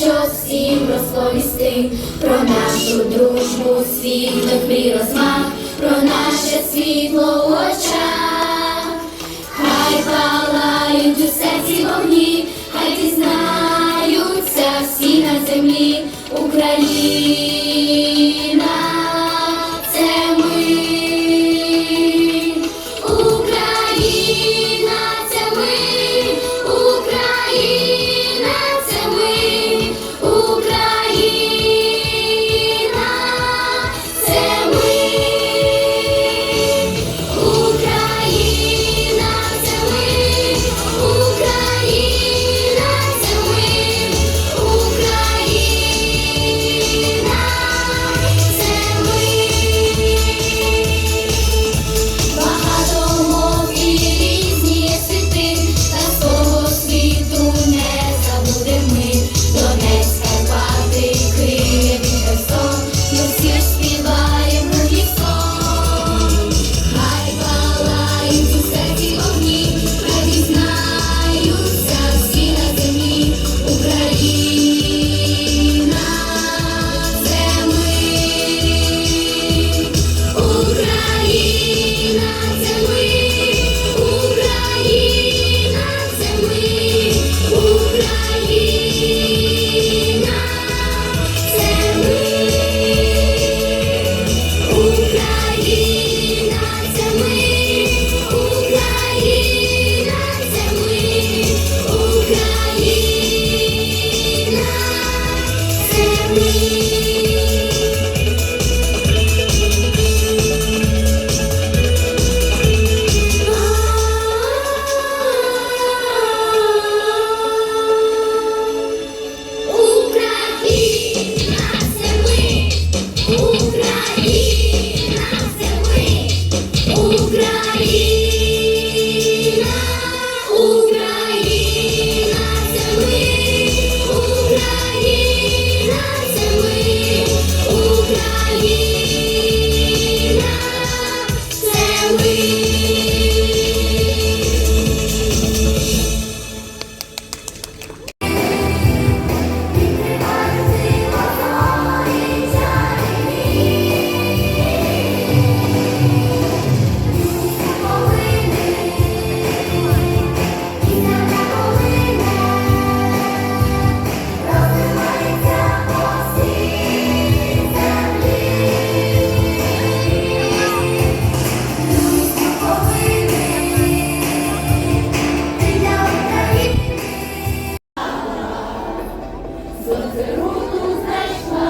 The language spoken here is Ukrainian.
що всім розповісти, про нашу дружбу світлих мрій розмах, про наше світло в очах, хай палають у серці вогні, хай дізнаються всі на землі Україні. Сироту знайшла.